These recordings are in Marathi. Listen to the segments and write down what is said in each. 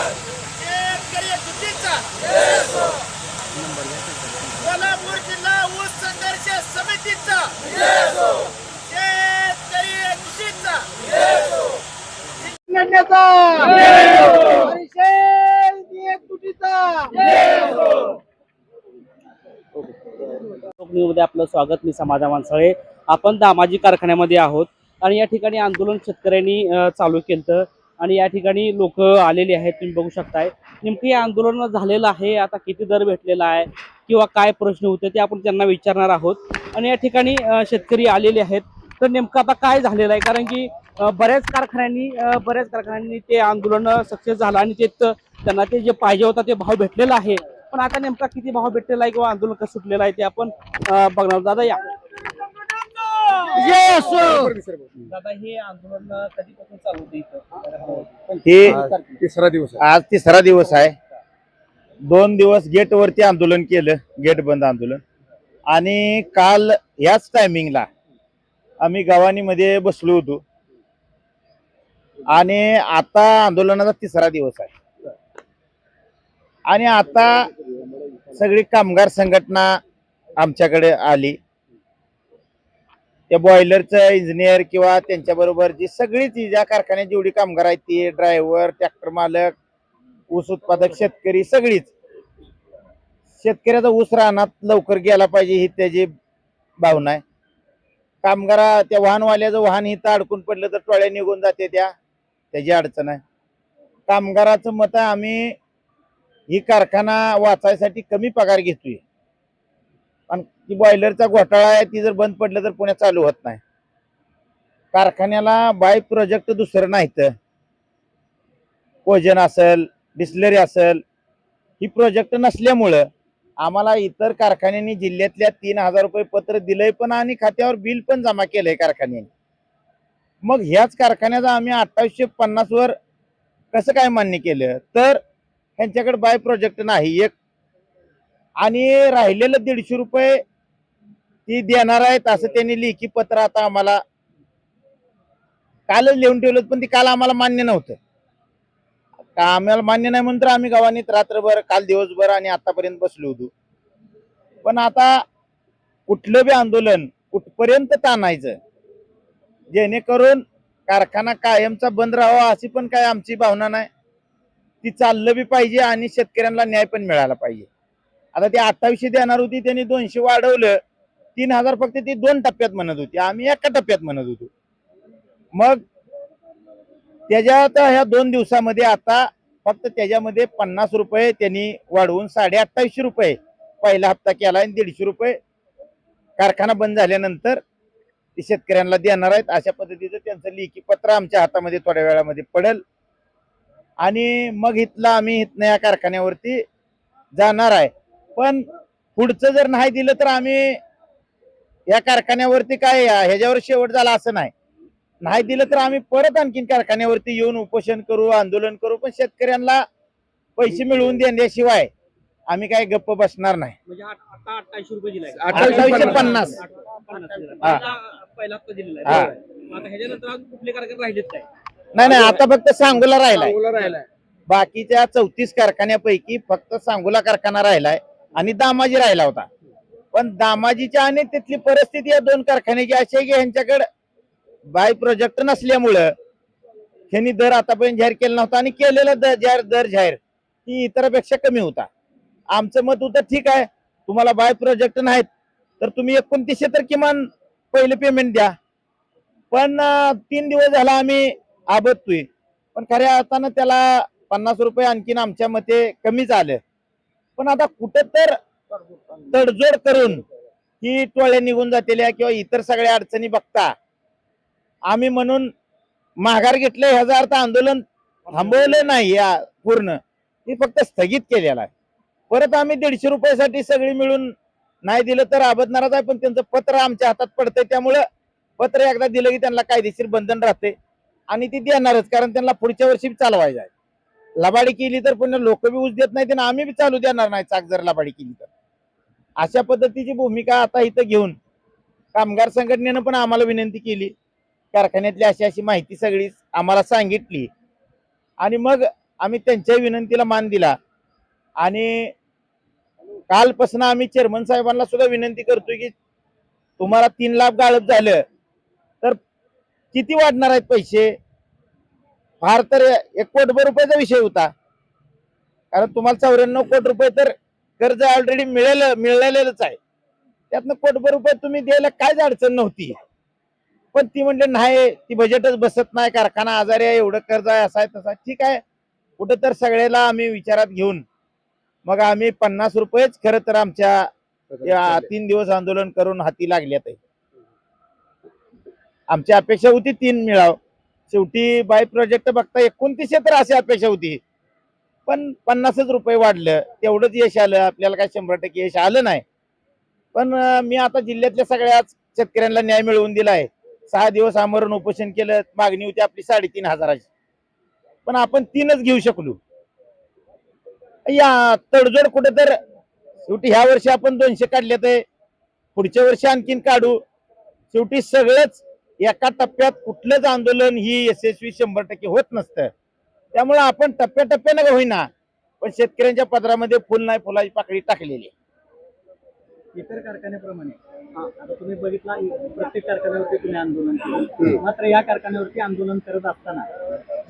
शेतकरी चुकीचा कोल्हापूर जिल्हा ऊस संघर्ष समितीचा शेतकरी चुकीचा न्यूजमध्ये आपलं स्वागत मी समाधा माणसाळे आपण दामाजी कारखान्यामध्ये आहोत आणि या ठिकाणी आंदोलन शेतकऱ्यांनी चालू केलं आणि या ठिकाणी लोक आलेली आहेत तुम्ही बघू शकताय. नेमकं हे आंदोलन झालेलं आहे आता किती दर भेटलेला आहे किंवा काय प्रश्न होते ते आपण त्यांना विचारणार आहोत. आणि या ठिकाणी शेतकरी आलेले आहेत. तर नेमकं आता काय झालेलं आहे? कारण की बऱ्याच कारखान्यांनी बऱ्याच कारखान्यांनी ते आंदोलन सक्सेस झालं आणि ते त्यांना ते जे पाहिजे होता ते भाव भेटलेला आहे. पण आता नेमका किती भाव भेटलेला आहे किंवा आंदोलन कसं सुटलेलं आहे ते आपण बघणार. दादा या. दादा हे आंदोलन कधीपासून चालू होते इथं? हे तिसरा दिवस आज तिसरा दिवस आहे. दोन दिवस गेट वरती आंदोलन केलं गेट बंद आंदोलन. आणि काल याच टायमिंगला आम्ही गव्हाणीमध्ये बसलो होतो. आणि आता आंदोलनाचा तिसरा दिवस आहे. आणि आता सगळी कामगार संघटना आमच्याकडे आली. त्या बॉयलरचं इंजिनियर किंवा त्यांच्याबरोबर जी सगळीच ज्या कारखान्यात जेवढी कामगार आहेत ती ड्रायव्हर ट्रॅक्टर मालक ऊस उत्पादक शेतकरी सगळीच. शेतकऱ्याचा ऊस रानात लवकर गेला पाहिजे ही त्याची भावना आहे. कामगारा त्या वाहनवाल्याचं वाहन इथं अडकून पडलं तर टोळ्या निघून जाते त्या. त्याची अडचण आहे. कामगाराचं मत आम्ही ही कारखाना वाचायसाठी कमी पगार घेतोय. पण ती बॉयलरचा घोटाळा आहे ती जर बंद पडलं तर पुण्यात चालू होत नाही. कारखान्याला बाय प्रोजेक्ट दुसरं नाहीत. कोजन असेल डिस्लरी असेल ही प्रोजेक्ट नसल्यामुळं आम्हाला इतर कारखान्यांनी जिल्ह्यातल्या तीन हजार रुपये पत्र दिलंय पण आणि खात्यावर बिल पण जमा केलंय कारखान्याने. मग ह्याच कारखान्याचा आम्ही अठ्ठावीसशे पन्नासवर कसं काय मान्य केलं? तर यांच्याकडे बाय प्रोजेक्ट नाही एक. आणि राहिलेलं दीडशे रुपये ती देणार आहेत असं त्यांनी लेखी पत्र आता आम्हाला कालच लिहून ठेवलं पण ती काल आम्हाला मान्य नव्हतं. का आम्हाला मान्य नाही म्हणून तर आम्ही गावानीत रात्रभर काल दिवसभर आणि आतापर्यंत बसलो होतो. पण आता कुठलं बी आंदोलन कुठपर्यंत ताणायचं? जेणेकरून कारखाना कायमचा बंद राहावा अशी पण काय आमची भावना नाही. ती चाललं बी पाहिजे आणि शेतकऱ्यांना न्याय पण मिळाला पाहिजे. आता ती अठ्ठावीसशे देणार होती त्यांनी दोनशे वाढवलं. तीन हजार फक्त ती दोन टप्प्यात म्हणत होती. आम्ही एका टप्प्यात म्हणत होतो. मग त्याच्यात ह्या दोन दिवसामध्ये आता फक्त त्याच्यामध्ये पन्नास रुपये त्यांनी वाढवून साडे अठ्ठावीसशे रुपये पहिला हप्ता केला आणि दीडशे रुपये कारखाना बंद झाल्यानंतर ते शेतकऱ्यांना देणार आहेत. अशा पद्धतीचं त्यांचं लेखी पत्र आमच्या हातामध्ये थोड्या वेळामध्ये पडेल. आणि मग इथलं आम्ही इथनं या कारखान्यावरती जाणार आहे. पण पुढचं जर नाही दिलं तर आम्ही या कारखान्यावरती काय ह्याच्यावर शेवट झाला असं नाही. नाही दिलं तर आम्ही परत आणखीन कारखान्यावरती येऊन उपोषण करू आंदोलन करू पण शेतकऱ्यांना पैसे मिळवून देण्याशिवाय आम्ही काय गप्प बसणार नाही. म्हणजे अठ्ठावीसशे पन्नास. पहिला- नाही नाही आता फक्त सांगोला राहिलाय. सांगोला राहिलाय. बाकीच्या चौतीस कारखान्यापैकी फक्त सांगोला कारखाना राहिलाय आणि दामाजी राहिला होता. पण दामाजीच्या आणि तिथली परिस्थिती या दोन कारखान्याची अशी आहे की ह्यांच्याकडे बाय प्रोजेक्ट नसल्यामुळं ह्यांनी दर आतापर्यंत जाहीर केला नव्हता आणि केलेला दर जाहीर दर जाहीर ही इतरापेक्षा कमी होता. आमचं मत होतं ठीक आहे तुम्हाला बाय प्रोजेक्ट नाहीत तर तुम्ही एकोणतीसशे तर किमान पहिले पेमेंट द्या. पण तीन दिवस झाला आम्ही आबदतोय पण खऱ्या अर्थानं त्याला पन्नास रुपये आणखीन आमच्या मते कमीच आलं पण आता कुठं तर तडजोड करून ही टोळ्या निघून जातेल्या किंवा इतर सगळ्या अडचणी बघता आम्ही म्हणून माघार घेतलं ह्याचा अर्थ आंदोलन थांबवलं नाही या पूर्ण. ते फक्त स्थगित केलेलं आहे. परत आम्ही दीडशे रुपयासाठी सगळी मिळून नाही दिलं तर आबदणारच आहे पण त्यांचं पत्र आमच्या हातात पडतंय. त्यामुळं पत्र एकदा दिलं की त्यांना कायदेशीर बंधन राहते आणि ती देणारच कारण त्यांना पुढच्या वर्षी चालवायचं आहे. लबाडी केली तर पुन्हा लोक बी ऊस देत नाही आणि आम्ही बी चालू देणार नाही चाक जर लबाडी केली तर. अशा पद्धतीची भूमिका आता इथं घेऊन कामगार संघटनेनं पण आम्हाला विनंती केली. कारखान्यातली अशी अशी माहिती सगळी आम्हाला सांगितली. आणि मग आम्ही त्यांच्या विनंतीला मान दिला. आणि कालपासून आम्ही चेअरमन साहेबांना सुद्धा विनंती करतोय की तुम्हाला तीन लाख गाळप झालं. किती वाढणार आहेत पैसे? फार तर एक कोटभर रुपयाचा विषय होता. कारण तुम्हाला चौऱ्याण्णव कोटी रुपये तर कर्ज ऑलरेडी मिळेल मिळालेलंच आहे. त्यातनं कोटभर रुपये तुम्ही द्यायला काहीच अडचण नव्हती. पण ती म्हणले नाही ती बजेटच बसत नाही कारखाना आजारी आहे एवढं कर्ज आहे असा आहे तसा ठीक आहे. कुठं तर सगळ्याला आम्ही विचारात घेऊन मग आम्ही पन्नास रुपयेच खरं तर आमच्या या तीन दिवस आंदोलन करून हाती लागल्यात. आहे. आमची अपेक्षा होती तीन मिळाव. शेवटी बाय प्रोजेक्ट बघता एकोणतीसशे तर अशी अपेक्षा होती. पण पन्नासच रुपये वाढलं. तेवढंच यश आलं. आपल्याला काय शंभर टक्के यश आलं नाही. पण मी आता जिल्ह्यातल्या सगळ्याच शेतकऱ्यांना न्याय मिळवून दिला आहे. सहा दिवस आमरण उपोषण केलं. मागणी होती आपली साडेतीन हजाराची. पण आपण तीनच घेऊ शकलो. या तडजोड कुठे तर शेवटी ह्या वर्षी आपण दोनशे काढले तर पुढच्या वर्षी आणखीन काढू. शेवटी सगळंच एका टप्प्यात कुठलंच आंदोलन ही यशस्वी शंभर टक्के होत नसतं. त्यामुळे आपण टप्प्याटप्प्यानं का होईना पण शेतकऱ्यांच्या पदरामध्ये फुल नाही फुलाची पाकळी टाकलेली. इतर कारखान्याप्रमाणे आता तुम्ही बघितला प्रत्येक कारखान्यावरती तुम्ही आंदोलन केलं. मात्र या कारखान्यावरती आंदोलन करत असताना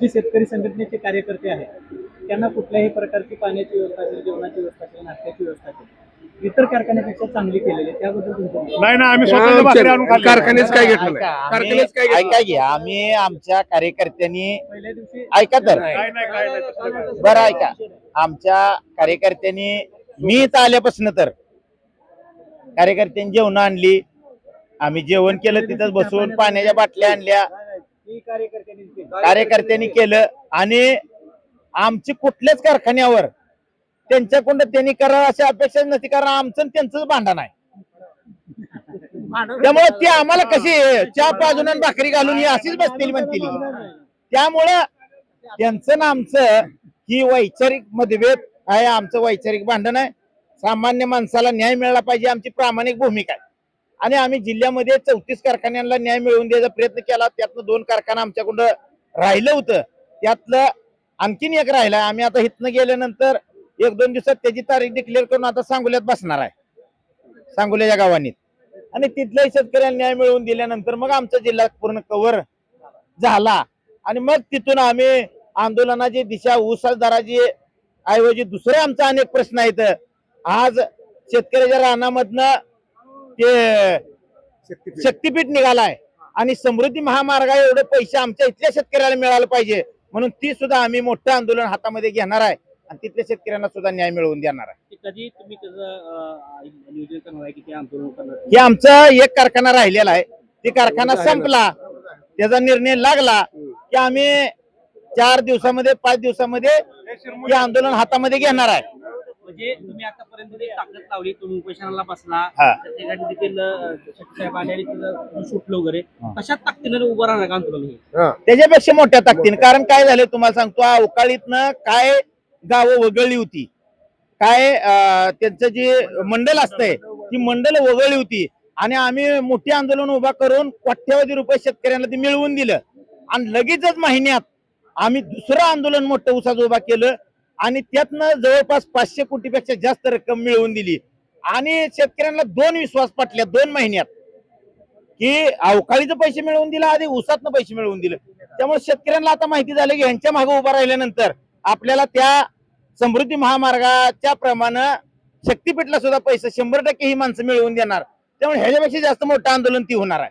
जे शेतकरी संघटनेचे कार्यकर्ते आहेत त्यांना कुठल्याही प्रकारची पाण्याची व्यवस्था असेल जेवणाची व्यवस्था असेल नाश्त्याची व्यवस्था असेल इतर कारखान्यापेक्षा चांगली केलेली आहे त्याबद्दल तुमचं. नाही ना आम्ही स्वतः भाकरी आणून खाल्ली. कारखान्याच काय घेतलं ऐका, नाही कारखान्याच काय घेतलं ऐका घ्या आम्ही आमच्या कार्यकर्त्यांनी पहिल्या दिवशी ऐका तर काय नाही काय नाही तसलं काय नाही. बरं ऐका आमच्या कार्यकर्त्यांनी मी इथं आल्यापासून तर कार्यकर्त्यांनी जेवण आणली आम्ही जेवण केलं तिथंच बसून पाण्याच्या बाटल्या आणल्या ही कार्यकर्त्यांनी केली. कार्यकर्त्यांनी केलं आणि आमची कुठल्याच कारखान्यावर त्यांच्याकडून त्यांनी करावं अशी अपेक्षा नसती कारण आमचं आणि त्यांचंच भांडण आहे. त्यामुळे ते आम्हाला कशी चहा पाजून आणि भाकरी घालून ही अशीच बसतील म्हणतील. त्यामुळं त्यांचं ना आमचं ही वैचारिक मतभेद आहे आमचं वैचारिक भांडण आहे. सामान्य माणसाला न्याय मिळाला पाहिजे आमची प्रामाणिक भूमिका आहे. आणि आम्ही जिल्ह्यामध्ये चौतीस कारखान्यांना न्याय मिळवून द्यायचा प्रयत्न केला. त्यातनं दोन कारखाना आमच्याकडं राहिलं होतं. त्यातलं आणखीन एक राहिला. आम्ही आता इथनं गेल्यानंतर एक दोन दिवसात त्याची तारीख डिक्लेअर करून आता सांगोल्यात बसणार आहे. सांगोल्याच्या गावांनी. आणि तिथल्याही शेतकऱ्यांना न्याय मिळवून दिल्यानंतर मग आमचा जिल्हा पूर्ण कव्हर झाला. आणि मग तिथून आम्ही आंदोलनाची दिशा ऊसादाराची ऐवजी दुसरे आमचा अनेक प्रश्न आहेत. आज शेतकऱ्याच्या रानामधनं ते शक्तीपीठ. निघालाय. आणि समृद्धी महामार्गा एवढे पैसे आमच्या इथल्या शेतकऱ्याला मिळालं पाहिजे. म्हणून ती सुद्धा आम्ही मोठं आंदोलन हातामध्ये घेणार आहे. आणि तिथल्या शेतकऱ्यांना सुद्धा न्याय मिळवून देणार आहे. कधी तुम्ही त्याचं अं, नियोजन करणार आहे की ते आंदोलन करणार हे आमचा एक कारखाना राहिलेला आहे. ते कारखाना संपला. त्याचा निर्णय लागला की आम्ही चार दिवसामध्ये पाच दिवसामध्ये हे आंदोलन हातामध्ये घेणार आहे. म्हणजे तुम्ही आतापर्यंत जी ताकद लावली तुम्ही उपोषणाला बसला हा. त्या ठिकाणी देखील अं, साहेब आले आणि तिथं सुटलं वगैरे. कशा ताकदीनं उभं राहणार का आंदोलन हे? त्याच्यापेक्षा मोठ्या ताकदीने. कारण काय झालं तुम्हाला सांगतो अवकाळीतनं काय गावं वगळली होती. काय त्यांचं जे मंडल असतंय ती मंडल वगळली होती. आणि आम्ही मोठी आंदोलन उभा करून कोट्यावधी रुपये शेतकऱ्यांना ते मिळवून दिलं. आणि लगेचच महिन्यात आम्ही दुसरं आंदोलन मोठं उसाचं उभा केलं. आणि त्यातनं जवळपास पाचशे कोटीपेक्षा जास्त रक्कम मिळवून दिली. आणि शेतकऱ्यांना दोन विश्वास पटल्या दोन महिन्यात. की अवकाळीचे पैसे मिळवून दिला आधी ऊसातनं पैसे मिळवून दिलं. त्यामुळे शेतकऱ्यांना आता माहिती झालं की यांच्या मागे उभा राहिल्यानंतर आपल्याला त्या समृद्धी महामार्गाच्या प्रमाणे शक्तीपीठला सुद्धा पैसे शंभर टक्के ही माणसं मिळवून देणार. त्यामुळे ह्याच्यापेक्षा जास्त मोठं आंदोलन ती होणार आहे.